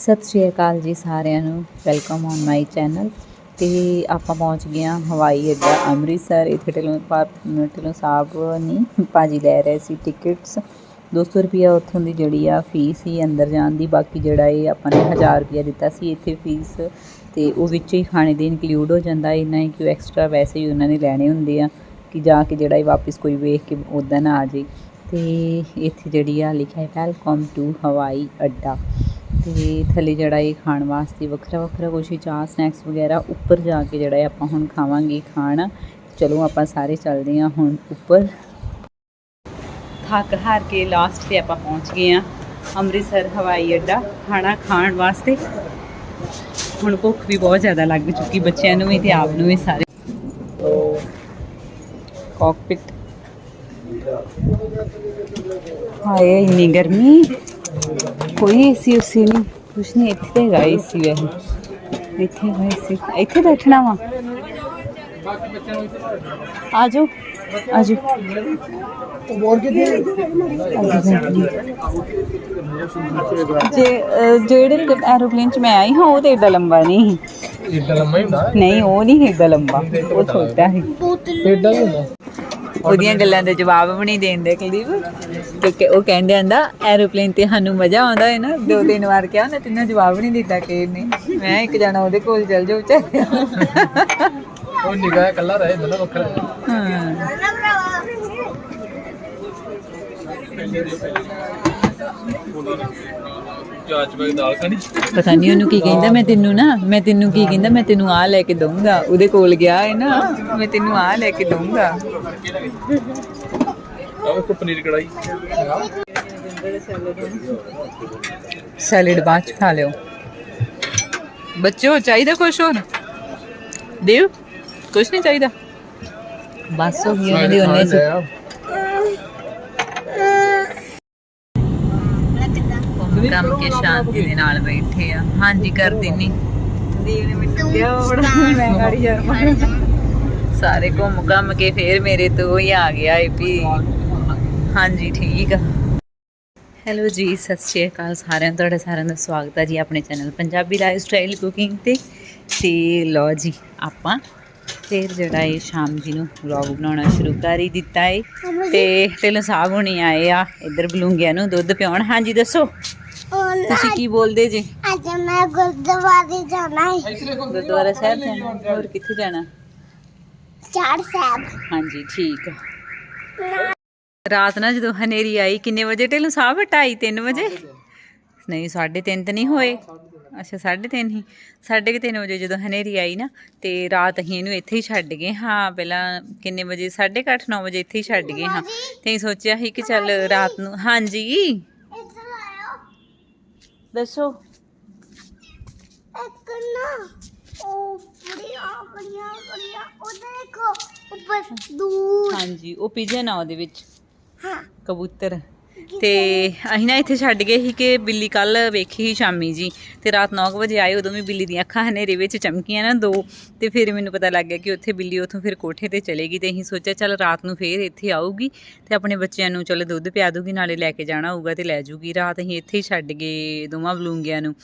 ਸਤਿ ਸ਼੍ਰੀ ਅਕਾਲ ਜੀ ਸਾਰਿਆਂ ਨੂੰ ਵੈਲਕਮ ਔਨ ਮਾਈ ਚੈਨਲ ਤੇ ਆਪਾਂ ਪਹੁੰਚ ਗਏ ਹਾਂ ਹਵਾਈ ਅੱਡਾ ਅੰਮ੍ਰਿਤਸਰ। ਇੱਥੇ ਢਿੱਲੋਂ ਪਾ ਢਿੱਲੋਂ ਸਾਹਿਬ ਨਹੀਂ ਭਾਜੀ ਲੈ ਰਹੇ ਸੀ ਟਿਕਟਸ 200 ਰੁਪਿਆ ਉੱਥੋਂ ਦੀ ਜਿਹੜੀ ਆ ਫੀਸ ਹੀ ਅੰਦਰ ਜਾਣ ਦੀ। ਬਾਕੀ ਜਿਹੜਾ ਇਹ ਆਪਾਂ ਨੇ 1000 ਰੁਪਿਆ ਦਿੱਤਾ ਸੀ ਇੱਥੇ ਫੀਸ ਤੇ ਉਹ ਵਿੱਚ ਹੀ ਖਾਣੇ ਦੇ ਇਨਕਲੂਡ ਹੋ ਜਾਂਦਾ। ਇੰਨਾ ਹੀ ਕਿ ਐਕਸਟਰਾ ਵੈਸੇ ਹੀ ਉਹਨਾਂ ਨੇ ਲੈਣੇ ਹੁੰਦੇ ਆ ਕਿ ਜਾ ਕੇ ਜਿਹੜਾ ਇਹ ਵਾਪਸ ਕੋਈ ਵੇਖ ਕੇ ਉੱਦਾਂ ਨਾ ਆ ਜੇ ਤੇ ਇੱਥੇ ਜਿਹੜੀ ਆ ਲਿਖਿਆ ਹੈ ਵੈਲਕਮ ਟੂ ਹਵਾਈ ਅੱਡਾ। ਤੇ ਥੱਲੇ ਜਿਹੜਾ ਇਹ ਖਾਣ ਵਾਸਤੇ ਵੱਖਰਾ ਵੱਖਰਾ ਕੁਛ ਚਾਹ ਸਨੈਕਸ ਵਗੈਰਾ, ਉੱਪਰ ਜਾ ਕੇ ਜਿਹੜਾ ਇਹ ਆਪਾਂ ਹੁਣ ਖਾਵਾਂਗੇ ਖਾਣਾ। ਚਲੋ ਆਪਾਂ ਸਾਰੇ ਚੱਲਦੇ ਹਾਂ ਹੁਣ ਉੱਪਰ। ਥੱਕ ਹਾਰ ਕੇ ਲਾਸਟ ਤੇ ਆਪਾਂ ਪਹੁੰਚ ਗਏ ਹਾਂ ਅੰਮ੍ਰਿਤਸਰ, ਹਵਾਈ ਅੱਡਾ, ਖਾਣਾ ਖਾਣ ਵਾਸਤੇ। ਹੁਣ ਭੁੱਖ ਵੀ ਬਹੁਤ ਜ਼ਿਆਦਾ ਲੱਗ ਚੁੱਕੀ ਬੱਚਿਆਂ ਨੂੰ ਵੀ ਤੇ ਆਪ ਨੂੰ ਵੀ ਸਾਰੇ। ਕਾਕਪਿਟ ਹਾਏ ਇੰਨੀ ਗਰਮੀ। ਕੋਈ ਏਸੀ ਉਸੀ ਨਹੀਂ। ਕੁਛ ਨਹੀਂ ਇੱਥੇ ਤਾਂ ਹੈਗਾ ਏਸੀ ਵੈਸੇ। ਇੱਥੇ ਹੈਗਾ ਏਸੀ ਇੱਥੇ ਬੈਠਣਾ ਵਾ? ਆ ਜਾਓ ਆ ਜਾਓ ਜੇ ਜਿਹੜੇ ਐਰੋਪਲੇਨ ਚ ਮੈਂ ਆਈ ਹਾਂ ਉਹ ਤੇ ਏਡਾ ਲੰਬਾ ਨਹੀਂ ਸੀ। ਇੱਡਾ ਲੰਮਾ ਹੀ ਹੁੰਦਾ। ਨਹੀਂ ਉਹ ਨਹੀਂ ਏਡਾ ਲੰਬਾ। ਉਹ ਛੋਟਾ ਸੀ। ਇੱਡਾ ਹੀ ਹੁੰਦਾ ਉਹਦੀਆਂ ਗੱਲਾਂ ਦੇ ਜਵਾਬ ਵੀ ਨਹੀਂ ਦੇਂਦੇ ਕੁਲਦੀਪ। ਕਿਉਂਕਿ ਉਹ ਕਹਿੰਦੇ ਆਂਦਾ ਐਰੋਪਲੇਨ ਤੇ ਸਾਨੂੰ ਮਜ਼ਾ ਆਉਂਦਾ ਹੈ ਨਾ। ਦੋ ਤਿੰਨ ਵਾਰ ਕਿਹਾ ਨਾ ਤਿੰਨਾਂ ਜਵਾਬ ਨਹੀਂ ਦਿੱਤਾ ਕਿ ਨੇ। ਮੈਂ ਇੱਕ ਜਣਾ ਉਹਦੇ ਕੋਲ ਚਲ ਜਾਉ ਚਾਹੇ ਉਹ ਨਿਗਾਹ ਇਕੱਲਾ ਰਹੇ ਨਾ ਵੱਖਰਾ। ਹਾਂ। ਚਾਚ ਬਾਈ ਦਾਲ ਖਾਣੀ ਪਤਾ ਨਹੀਂ ਉਹਨੂੰ ਕੀ ਕਹਿੰਦਾ ਮੈਂ ਤੈਨੂੰ ਨਾ ਮੈਂ ਤੈਨੂੰ ਕੀ ਕਹਿੰਦਾ ਮੈਂ ਤੈਨੂੰ ਆ ਲੈ ਕੇ ਦਊਂਗਾ। ਉਹਦੇ ਕੋਲ ਗਿਆ ਹੈ ਨਾ ਮੈਂ ਤੈਨੂੰ ਆ ਲੈ ਕੇ ਦਊਂਗਾ। ਪਨੀਰ ਕੜਾਈ ਸੈਲਡ ਬਾਅਦ ਚ ਖਾ ਲਿਓ। ਬੱਚੋ ਚਾਹੀਦਾ ਕੁਛ ਹੋਰ? ਦੇਵ ਕੁਛ ਨਹੀਂ ਚਾਹੀਦਾ? ਬਸ ਹੋ ਗਈ ਉਹਨਾਂ ਦੀ ਉਹਨੇ ਚ ਕੰਮ ਕੇ ਸ਼ਾਂਤੀ ਦੇ ਨਾਲ ਬੈਠੇ ਆ। ਹਾਂਜੀ ਕਰ ਦਿੰਨੀ ਦੀਵ ਨੇ। ਮੈਨੂੰ ਕਿਹਾ ਬੜਾ ਮੈਂ ਗਾੜੀ ਯਾਰ ਸਾਰੇ ਘੁੰਮ ਘੰਮ ਕੇ ਫੇਰ ਮੇਰੇ ਤੋਂ ਹੀ ਆ ਗਿਆ ਏ ਵੀ। ਹਾਂਜੀ, ਠੀਕ ਆ। ਹੈਲੋ ਜੀ, ਸਤਿ ਸ਼੍ਰੀ ਅਕਾਲ ਸਾਰਿਆਂ ਤੁਹਾਡਾ ਸਾਰਿਆਂ ਦਾ ਸਵਾਗਤ ਹੈ ਜੀ ਆਪਣੇ channel Punjabi lifestyle cooking ਤੇ। ਤੇ ਲੋ ਜੀ, ਆਪਾਂ ਫਿਰ ਜਿਹੜਾ ਇਹ ਸ਼ਾਮ ਜੀ ਨੂੰ ਵਲੌਗ ਬਣਾਉਣਾ ਸ਼ੁਰੂ ਕਰ ਹੀ ਦਿੱਤਾ ਏ। ਤੇ ਢਿੱਲੋਂ ਸਾਹਿਬ ਹੁਣੀ ਆਏ ਆ, ਇੱਧਰ ਬਲੂੰਗਿਆਂ ਨੂੰ ਦੁੱਧ ਪਿਆਉਣ ਹਾਂਜੀ, ਦੱਸੋ। ਤੁਸੀਂ ਕੀ ਬੋਲਦੇ ਜੀ? ਅੱਜ ਮੈਂ ਗੁਰਦੁਆਰੇ ਜਾਣਾ ਹੈ ਗੁਰਦੁਆਰਾ ਸਾਹਿਬ ਜਾਣਾ। ਹੋਰ ਕਿੱਥੇ ਜਾਣਾ? ਚਾਰ ਸਾਹਿਬ। ਹਾਂਜੀ ਠੀਕ ਆ। ਰਾਤ ਨਾ ਜਦੋਂ ਹਨੇਰੀ ਆਈ ਕਿੰਨੇ ਵਜੇ? ਢਿੱਲੋਂ ਸਾਹਿਬ 2:30 3 ਵਜੇ? ਨਹੀਂ 3:30 ਤਾਂ ਨਹੀਂ ਹੋਏ। ਅੱਛਾ 3:30 ਹੀ। 3:30 ਵਜੇ ਜਦੋਂ ਹਨੇਰੀ ਆਈ ਨਾ ਤੇ ਰਾਤ ਅਸੀਂ ਇਹਨੂੰ ਇੱਥੇ ਹੀ ਛੱਡ ਗਏ। ਹਾਂ ਪਹਿਲਾਂ ਕਿੰਨੇ ਵਜੇ? 8:30 9 ਵਜੇ ਇੱਥੇ ਹੀ ਛੱਡ ਗਏ ਹਾਂ। ਤੇ ਅਸੀਂ ਸੋਚਿਆ ਸੀ ਕਿ ਚੱਲ ਰਾਤ ਨੂੰ ਹਾਂਜੀ। ਦੱਸੋ। ਇੱਕ ਨਾ ਉਹ ਬੜੀਆਂ ਬੜੀਆਂ ਬੜੀਆਂ ਉਹ ਦੇਖੋ ਉੱਪਰ ਦੂਰ। ਹਾਂਜੀ ਉਹ ਪਿਜਨ ਆ ਉਹਦੇ ਵਿੱਚ। ਹਾਂ। ਕਬੂਤਰ। ਤੇ ਅਸੀਂ ਨਾ ਇੱਥੇ ਛੱਡ ਗਏ ਸੀ ਕਿ ਬਿੱਲੀ ਕੱਲ ਵੇਖੀ ਸੀ ਸ਼ਾਮੀ ਜੀ ਤੇ ਰਾਤ 9 ਵਜੇ ਆਏ, ਉਦੋਂ ਵੀ ਬਿੱਲੀ ਦੀਆਂ ਅੱਖਾਂ ਹਨੇਰੇ ਵਿੱਚ ਚਮਕੀਆਂ ਨਾ ਦੋ ਤੇ ਫਿਰ ਮੈਨੂੰ ਪਤਾ ਲੱਗ ਗਿਆ ਕਿ ਉੱਥੇ ਬਿੱਲੀ ਉੱਥੋਂ ਫਿਰ ਕੋਠੇ ਤੇ ਚਲੇਗੀ ਤੇ ਅਸੀਂ ਸੋਚਿਆ ਚੱਲ ਰਾਤ ਨੂੰ ਫੇਰ ਇੱਥੇ ਆਊਗੀ ਤੇ ਆਪਣੇ ਬੱਚਿਆਂ ਨੂੰ ਚਲ ਦੁੱਧ ਪਿਆ ਦੂਗੀ ਨਾਲੇ ਲੈ ਕੇ ਜਾਣਾ ਹੋਊਗਾ ਤੇ ਲੈ ਜੂਗੀ। ਰਾਤ ਅਸੀਂ ਇੱਥੇ ਹੀ ਛੱਡ ਗਏ ਦੋਵਾਂ ਬਲੂੰਗਿਆਂ ਨੂੰ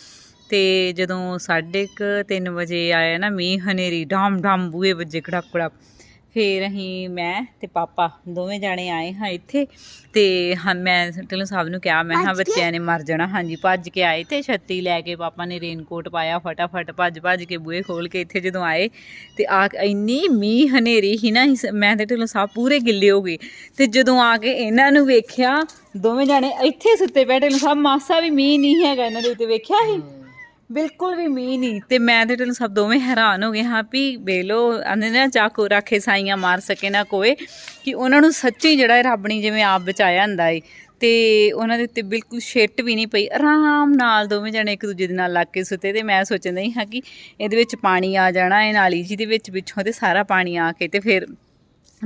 ਤੇ ਜਦੋਂ 3:30 ਵਜੇ ਆਇਆ ਨਾ ਮੀਂਹ ਹਨੇਰੀ ਡਾਮ ਡਾਮ ਬੂਏ ਵੱਜੇ ਖੜਕ ਖੜਕ ਫਿਰ ਅਸੀਂ ਮੈਂ ਤੇ ਪਾਪਾ ਦੋਵੇਂ ਜਾਣੇ ਆਏ ਹਾਂ ਇੱਥੇ ਤੇ ਹਾਂ ਮੈਂ ਢਿੱਲੋਂ ਸਾਹਿਬ ਨੂੰ ਕਿਹਾ ਮੈਂ ਹਾਂ? ਬੱਚਿਆਂ ਨੇ ਮਰ ਜਾਣਾ ਹਾਂਜੀ ਭੱਜ ਕੇ ਆਏ ਤੇ ਛੱਤੀ ਲੈ ਕੇ ਪਾਪਾ ਨੇ ਰੇਨਕੋਟ ਪਾਇਆ ਫਟਾਫਟ ਭੱਜ ਭੱਜ ਕੇ ਬੂਹੇ ਖੋਲ ਕੇ ਇੱਥੇ ਜਦੋਂ ਆਏ ਤੇ ਆ ਇੰਨੀ ਮੀਂਹ ਹਨੇਰੀ ਹੀ ਨਾ ਮੈਂ ਤੇ ਢਿੱਲੋਂ ਸਾਹਿਬ ਪੂਰੇ ਗਿੱਲੇ ਹੋ ਗਏ ਤੇ ਜਦੋਂ ਆ ਕੇ ਇਹਨਾਂ ਨੂੰ ਵੇਖਿਆ ਦੋਵੇਂ ਜਾਣੇ ਇੱਥੇ ਸੁੱਤੇ ਪਏ ਢਿੱਲੋਂ ਸਾਹਿਬ ਮਾਸਾ ਵੀ ਮੀਂਹ ਨਹੀਂ ਹੈਗਾ ਇਹਨਾਂ ਦੇ ਉੱਤੇ ਵੇਖਿਆ ਸੀ ਬਿਲਕੁਲ ਵੀ ਮੀਂਹ ਨਹੀਂ। ਤੇ ਮੈਂ ਤੇ ਤੁਹਾਨੂੰ ਸਭ ਦੋਵੇਂ ਹੈਰਾਨ ਹੋ ਗਏ ਹਾਂ ਵੀ ਵੇਲੋ ਆਂਦੇ ਨਾ ਚਾਕੂ ਰੱਖੇ ਸਾਈਆਂ ਮਾਰ ਸਕੇ ਨਾ ਕੋਏ, ਕਿ ਉਹਨਾਂ ਨੂੰ ਸੱਚੀ ਜਿਹੜਾ ਰੱਬ ਨੇ ਜਿਵੇਂ ਆਪ ਬਚਾਇਆ ਹੁੰਦਾ ਏ। ਤੇ ਉਹਨਾਂ ਦੇ ਉੱਤੇ ਬਿਲਕੁਲ ਛਿੱਟ ਵੀ ਨਹੀਂ ਪਈ। ਆਰਾਮ ਨਾਲ ਦੋਵੇਂ ਜਣੇ ਇੱਕ ਦੂਜੇ ਦੇ ਨਾਲ ਲੱਗ ਕੇ ਸੁੱਤੇ ਤੇ ਮੈਂ ਸੋਚਦਾ ਹੀ ਹਾਂ ਕਿ ਇਹਦੇ ਵਿੱਚ ਪਾਣੀ ਆ ਜਾਣਾ ਇਹ ਨਾਲੀ ਜੀ ਦੇ ਵਿੱਚ ਪਿੱਛੋਂ ਤੇ ਸਾਰਾ ਪਾਣੀ ਆ ਕੇ ਤੇ ਫਿਰ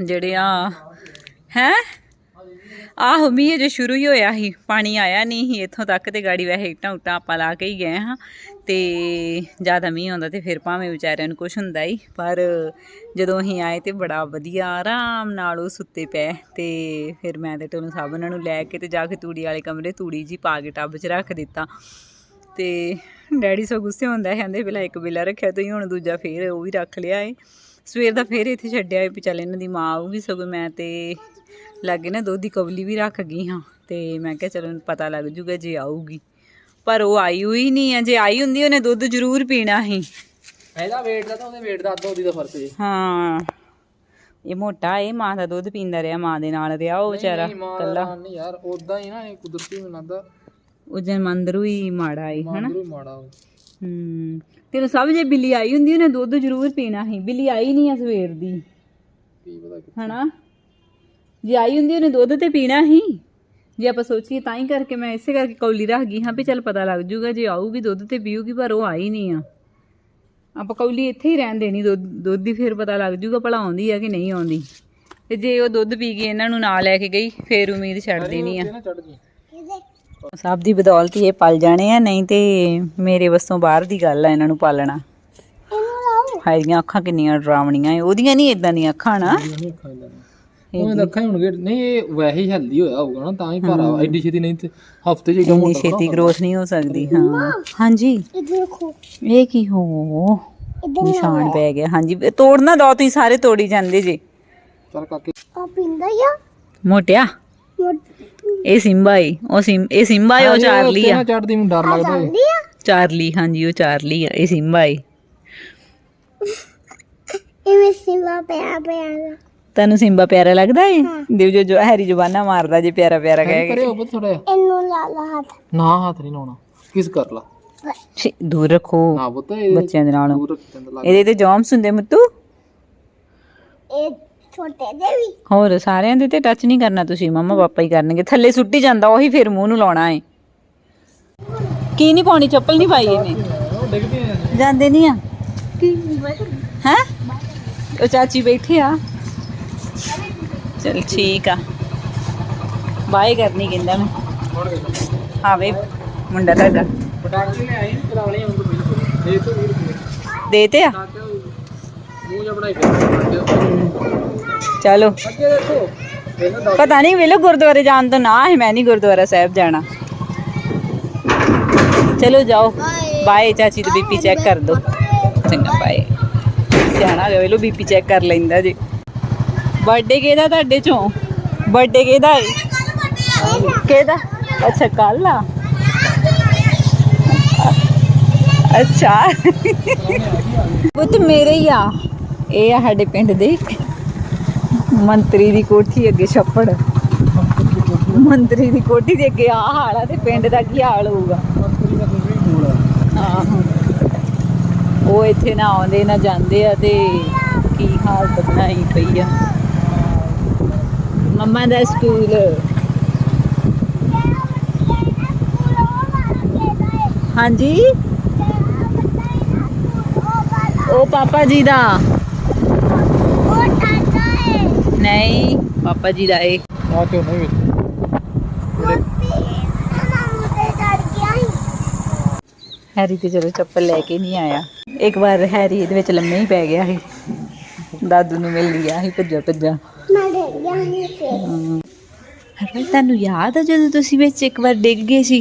ਜਿਹੜੇ ਆ, ਹੈ? ਆਹੋ ਮੀਂਹ ਅਜੇ ਸ਼ੁਰੂ ਹੀ ਹੋਇਆ ਸੀ, ਪਾਣੀ ਆਇਆ ਨਹੀਂ ਸੀ, ਇੱਥੋਂ ਤੱਕ ਤੇ ਗਾੜੀ ਵੈਸੇ ਇੱਟਾਂ ਉੱਟਾਂ ਆਪਾਂ ਲਾ ਕੇ ਹੀ ਗਏ ਹਾਂ। ਤੇ ਜ਼ਿਆਦਾ ਮੀਂਹ ਆਉਂਦਾ ਤੇ ਫਿਰ ਭਾਵੇਂ ਵਿਚਾਰਿਆਂ ਨੂੰ ਕੁਝ ਹੁੰਦਾ ਹੀ, ਪਰ ਜਦੋਂ ਅਸੀਂ ਆਏ ਤੇ ਬੜਾ ਵਧੀਆ ਆਰਾਮ ਨਾਲ ਉਹ ਸੁੱਤੇ ਪਏ। ਤੇ ਫਿਰ ਮੈਂ ਤੇ ਟੋਨੂੰ ਸਭ ਉਹਨਾਂ ਨੂੰ ਲੈ ਕੇ ਤੇ ਜਾ ਕੇ ਤੂੜੀ ਵਾਲੇ ਕਮਰੇ ਤੂੜੀ ਜੀ ਪਾ ਕੇ ਟੱਬ 'ਚ ਰੱਖ ਦਿੱਤਾ। ਤੇ ਡੈਡੀ ਸੋ ਗੁੱਸੇ ਹੁੰਦਾ ਕਹਿੰਦੇ ਪਹਿਲਾਂ ਇੱਕ ਬਿੱਲਾ ਰੱਖਿਆ ਤੁਸੀਂ ਹੁਣ ਦੂਜਾ ਫੇਰ ਉਹ ਵੀ ਰੱਖ ਲਿਆ ਏ। ਸਵੇਰ ਦਾ ਫੇਰ ਇੱਥੇ ਛੱਡਿਆ ਏ, ਵੀ ਚੱਲ ਇਹਨਾਂ ਦੀ ਮਾਂ ਆਊਗੀ ਸਗੋਂ ਮੈਂ ਤੇ ਲਾਗੇ ਨਾ ਦੁੱਧ ਦੀ ਕਵਲੀ ਵੀ ਰੱਖ ਗਈ ਹਾਂ ਤੇ ਮੈਂ ਕਿਹਾ ਚਲੋ ਪਤਾ ਲੱਗ ਜੂਗਾ ਜੇ ਆਊਗੀ। ਪਰ ਉਹ ਆਈ ਹੋਈ ਨਹੀਂ ਆ ਜੇ ਆਈ ਹੁੰਦੀ ਉਹਨੇ ਦੁੱਧ ਜ਼ਰੂਰ ਪੀਣਾ ਸੀ। ਇਹਦਾ weight ਦਾ ਤਾਂ ਉਹਦੇ weight ਦਾ ਅੱਧਾ ਉਹਦੀ ਦਾ ਫ਼ਰਕ ਜੀ। ਹਾਂ। ਇਹ ਮੋਟਾ ਏ ਮਾਂ ਦਾ ਦੁੱਧ ਪੀਂਦਾ ਰਿਹਾ ਮਾਂ ਦੇ ਨਾਲ ਰਿਹਾ ਉਹ ਵਿਚਾਰਾ ਕੱਲਾ ਨਹੀਂ ਯਾਰ ਉਦਾਂ ਹੀ ਨਾ ਇਹ ਕੁਦਰਤੀ ਮੈਨੂੰ ਲੱਗਦਾ ਉਹ ਜਨ ਮੰਦਰੂ ਹੀ ਮਾੜਾ ਏ ਹਨਾ? ਅੰਦਰੋਂ ਹੀ ਮਾੜਾ। ਹੂੰ। ਤੈਨੂੰ ਸਭ ਜੇ ਬਿੱਲੀ ਆਈ ਹੁੰਦੀ ਉਹਨੇ ਦੁੱਧ ਜ਼ਰੂਰ ਪੀਣਾ ਸੀ। ਬਿੱਲੀ ਆਈ ਨਹੀਂ ਆ ਸਵੇਰ ਦੀ। ਹਨਾ? ਜੇ ਆਈ ਹੁੰਦੀ ਉਹਨੇ ਦੁੱਧ ਤੇ ਪੀਣਾ ਸੀ ਜੇ ਆਪਾਂ ਸੋਚੀਏ ਤਾਂ ਹੀ ਕਰਕੇ ਮੈਂ ਇਸੇ ਕਰਕੇ ਕੌਲੀ ਰੱਖ ਗਈ ਹਾਂ ਵੀ ਚੱਲ ਪਤਾ ਲੱਗ ਜੂਗਾ ਜੇ ਆਊਗੀ ਦੁੱਧ ਤੇ ਪੀਊਗੀ ਪਰ ਉਹ ਆਈ ਨਹੀਂ ਆ। ਆਪਾਂ ਕੌਲੀ ਇੱਥੇ ਹੀ ਰਹਿਣ ਦੇਣੀ ਦੁੱਧ ਦੁੱਧ ਦੀ ਫਿਰ ਪਤਾ ਲੱਗ ਜੂਗਾ ਭਲਾ ਆਉਂਦੀ ਆ ਕਿ ਨਹੀਂ ਆਉਂਦੀ। ਤੇ ਜੇ ਉਹ ਦੁੱਧ ਪੀ ਕੇ ਇਹਨਾਂ ਨੂੰ ਨਾਲ ਲੈ ਕੇ ਗਈ ਫੇਰ ਉਮੀਦ ਛੱਡ ਦੇਣੀ ਆ। ਸਭ ਦੀ ਬਦੌਲਤ ਹੀ ਇਹ ਪਲ ਜਾਣੇ ਆ ਨਹੀਂ ਤੇ ਮੇਰੇ ਵੱਸੋਂ ਬਾਹਰ ਦੀ ਗੱਲ ਆ ਇਹਨਾਂ ਨੂੰ ਪਾਲਣਾ। ਹਾਈਆਂ ਅੱਖਾਂ ਕਿੰਨੀਆਂ ਡਰਾਵਣੀਆਂ ਏ ਉਹਦੀਆਂ ਨਹੀਂ ਇਦਾਂ ਦੀਆਂ ਅੱਖਾਂ ਨਾ। ਨਹੀਂ ਖਾ ਲੈਣਾ ਉਹਨੇ ਤਾਂ ਅੱਖਾਂ ਹੀ ਹੋਣਗੇ ਨਹੀਂ ਇਹ ਵੈਸੇ ਹੀ ਹੈਲਦੀ ਹੋਇਆ ਹੋਊਗਾ ਨਾ ਤਾਂ ਹੀ ਭਾਰਾ ਵਾ। ਐਡੀ ਛੇਤੀ ਨਹੀਂ ਤੇ ਹਫ਼ਤੇ 'ਚ ਇੱਕਦਮ ਇੰਨੀ ਛੇਤੀ ਗਰੋਥ ਨਹੀਂ ਹੋ ਸਕਦੀ ਹਾਂ। ਹਾਂਜੀ। ਇੱਧਰ ਦੇਖੋ ਇਹ ਕੀ ਹੋ? ਇੱਧਰ ਨਿਸ਼ਾਨ ਪੈ ਗਿਆ ਹਾਂਜੀ। ਤੋੜਨਾ ਦੋ ਤੁਸੀਂ ਸਾਰੇ ਤੋੜੀ ਜਾਂਦੇ ਜੇ। ਚੱਲ ਕਾਕੇ। ਆ ਪਿੰਦਾ ਆ। ਮੋਟਿਆ? ਇਹ ਸਿੰਬਾ ਏ ਉਹ ਸਿੰ ਇਹ ਸਿੰਬਾ ਏ ਉਹ ਚਾਰਲੀ ਆ। ਚੜਦੀ ਮੈਨੂੰ ਡਰ ਲੱਗਦਾ ਆ? ਚਾਰਲੀ ਹਾਂਜੀ ਉਹ ਚਾਰਲੀ ਆ ਇਹ ਸਿੰਬਾ ਏ। ਇਹ ਸਿਵਾ ਪਿਆ ਪਿਆ ਤੈਨੂੰ ਸਿੰਬਾ ਪਿਆਰਾ ਲੱਗਦਾ ਏ? ਦਿਵ ਜੋ ਜੋ ਹੈਰੀ ਜ਼ੁਬਾਨਾਂ ਮਾਰਦਾ ਜੇ ਪਿਆਰਾ ਪਿਆਰਾ ਕਹਿ ਕੇ। ਕਰੇ ਉਹ ਥੋੜਾ ਇਹਨੂੰ ਲਾ ਲਾ ਹੱਥ। ਨਾ ਹੱਥ ਨਹੀਂ ਲਾਉਣਾ। ਕਿਸ ਕਰ ਲਾ। ਛੀ, ਦੂਰ ਰੱਖੋ। ਨਾ ਪੁੱਤ ਇਹ ਬੱਚਿਆਂ ਦੇ ਨਾਲ। ਦੂਰ ਰੱਖ ਚੰਦ ਲੱਗ। ਇਹਦੇ ਤੇ ਜੌਮਸ ਹੁੰਦੇ ਮੁੱਤੂ? ਇਹ ਛੋਟੇ ਦੇ ਵੀ। ਹੋਰ ਸਾਰਿਆਂ ਦੇ ਤੇ ਟੱਚ ਨਹੀਂ ਕਰਨਾ ਤੁਸੀਂ। ਮੰਮਾ ਪਾਪਾ ਹੀ ਕਰਨਗੇ। ਥੱਲੇ ਸੁੱਟੀ ਜਾਂਦਾ ਉਹੀ ਫਿਰ ਮੂੰਹ ਨੂੰ ਲਾਉਣਾ ਏ। ਕੀ ਨਹੀਂ ਪਾਉਣੀ? ਚੱਪਲ ਨਹੀਂ ਪਾਈ ਇਹਨੇ? ਜਾਂਦੇ ਨਹੀਂ ਆ? ਹੈ? ਉਹ ਚਾਚੀ ਬੈਠੀ ਆ। ਚਲ ਠੀਕ ਆ। ਬਾਏ ਕਰਨੀ ਕਹਿੰਦਾ ਮੈਂ। ਹਾਂ ਵੇ ਮੁੰਡਾ ਤੁਹਾਡਾ। ਪਟਾਕੇ ਲੈ ਆਈ ਕਰਾਉਣੀ ਹੁਣ ਤੋਂ ਬਿਲਕੁਲ। ਦੇ ਤੋਂ ਵੀਰ ਦੇ ਤੇ ਆ? ਮੂੰਹ ਜਿਹਾ ਬਣਾਈ ਚਲੋ। ਪਤਾ ਨਹੀਂ ਵੇਲੇ ਗੁਰਦੁਆਰੇ ਜਾਣ ਤੋਂ ਨਾ ਹੈ ਮੈਂ ਨਹੀਂ ਗੁਰਦੁਆਰਾ ਸਾਹਿਬ ਜਾਣਾ। ਚਲੋ ਜਾਓ। ਬਾਏ ਚਾਚੀ ਦਾ ਬੀਪੀ ਚੈੱਕ ਕਰ ਦੋ। ਚੰਗਾ ਬਾਏ। ਸਿਆਣਾ ਵੇ ਲੋ ਬੀਪੀ ਚੈੱਕ ਕਰ ਲੈਂਦਾ ਜੀ। ਬਰਥਡੇ ਕਿਹਦਾ ਤੁਹਾਡੇ ਚੋਂ? ਬਰਥਡੇ ਕਿਹਦਾ ਹੈ? ਕਿਹਦਾ? ਅੱਛਾ ਕੱਲ ਆ। ਅੱਛਾ। ਉਹ ਮੇਰੇ ਹੀ ਆ। ਇਹ ਆ ਸਾਡੇ ਪਿੰਡ ਦੇ। ਮੰਤਰੀ ਦੀ ਕੋਠੀ ਅੱਗੇ ਛੱਪੜ। ਮੰਤਰੀ ਦੀ ਕੋਠੀ ਦੇ ਅੱਗੇ ਆ ਹਾਲ ਆ ਤੇ ਪਿੰਡ ਦਾ ਕੀ ਹਾਲ ਹੋਊਗਾ? ਉਹ ਇੱਥੇ ਨਾ ਆਉਂਦੇ, ਨਾ ਜਾਂਦੇ ਆ ਤੇ ਕੀ ਹਾਲਤ ਬਣਾਈ ਪਈ ਆ। ਮੰਮਾ ਦਾ ਸਕੂਲ ਹਾਂਜੀ ਉਹ ਪਾਪਾ ਜੀ ਦਾ ਉਹ ਟਾਟਾ ਹੈ ਨਹੀਂ ਪਾਪਾ ਜੀ ਦਾ ਇਹ ਆ ਕਿਉਂ ਨਹੀਂ ਵਿੱਚ ਹੈਰੀ ਤੇ ਚਲੋ ਚੱਪਲ ਲੈ ਕੇ ਨਹੀਂ ਆਇਆ ਇੱਕ ਵਾਰ ਹੈਰੀ ਇਹਦੇ ਵਿੱਚ ਲੰਮੇ ਹੀ ਪੈ ਗਿਆ ਸੀ। ਦਾਦੂ ਨੂੰ ਮਿਲ ਗਿਆ ਸੀ ਭੱਜਾ ਭੱਜਾ। ਮੈਂ ਡਰ ਗਿਆ ਸੀ ਫਿਰ ਹਰਮਨ ਤੁਹਾਨੂੰ ਯਾਦ ਆ ਜਦੋਂ ਤੁਸੀਂ ਵਿੱਚ ਇੱਕ ਵਾਰ ਡਿੱਗ ਗਏ ਸੀ?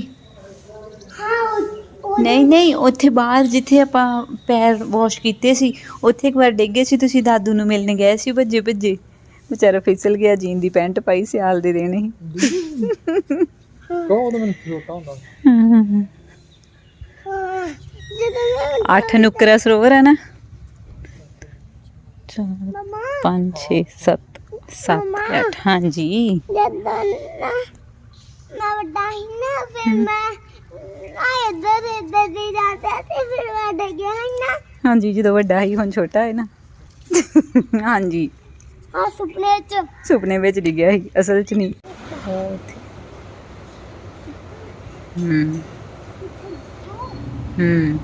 ਹਾਂ ਨਹੀਂ ਨਹੀਂ ਉੱਥੇ ਬਾਹਰ ਜਿੱਥੇ ਆਪਾਂ ਪੈਰ ਵਾਸ਼ ਕੀਤੇ ਸੀ ਉੱਥੇ ਇੱਕ ਵਾਰ ਡਿੱਗ ਗਏ ਸੀ ਤੁਸੀਂ ਦਾਦੂ ਨੂੰ ਮਿਲਣ ਗਏ ਸੀ ਭੱਜੇ ਭੱਜੇ। ਵਿਚਾਰਾ ਫਿਸਲ ਗਿਆ ਜੀਨ ਦੀ ਪੈਂਟ ਪਾਈ ਸਿਆਲ ਦੇ ਦੇਣੇ। ਕਹੋ ਉਹ ਤਾਂ ਮੈਨੂੰ ਛੋਟਾ ਹੁੰਦਾ ਸੀ ਹਾਂ, ਜਦੋਂ ਮੈਂ ਅੱਠ ਨੁਕਰਾ ਸਰੋਵਰ ਹੈ ਨਾ। ਚਾਰ ਮਮਾ ਪੰਜ ਛੇ ਸੱਤ ਸੱਤ ਅੱਠ। ਹਾਂਜੀ। ਜਦੋਂ ਨਾ ਮੈਂ ਵੱਡਾ ਸੀ ਨਾ ਫਿਰ ਮੈਂ ਆ ਇੱਧਰ ਇੱਧਰ ਦੀ ਜਾਂਦਾ ਤੇ ਫਿਰ ਮੈਂ ਡਰ ਗਿਆ ਸੀ ਨਾ ਹਾਂਜੀ, ਜਦੋਂ ਵੱਡਾ ਸੀ, ਹੁਣ ਛੋਟਾ ਹੈ ਨਾ। ਹਾਂਜੀ। ਆ ਸੁਪਨੇ ਚ ਸੁਪਨੇ ਵਿੱਚ ਡਿੱਗਿਆ ਸੀ, ਅਸਲ 'ਚ ਨਹੀਂ। ਹੂੰ। ਹੂੰ।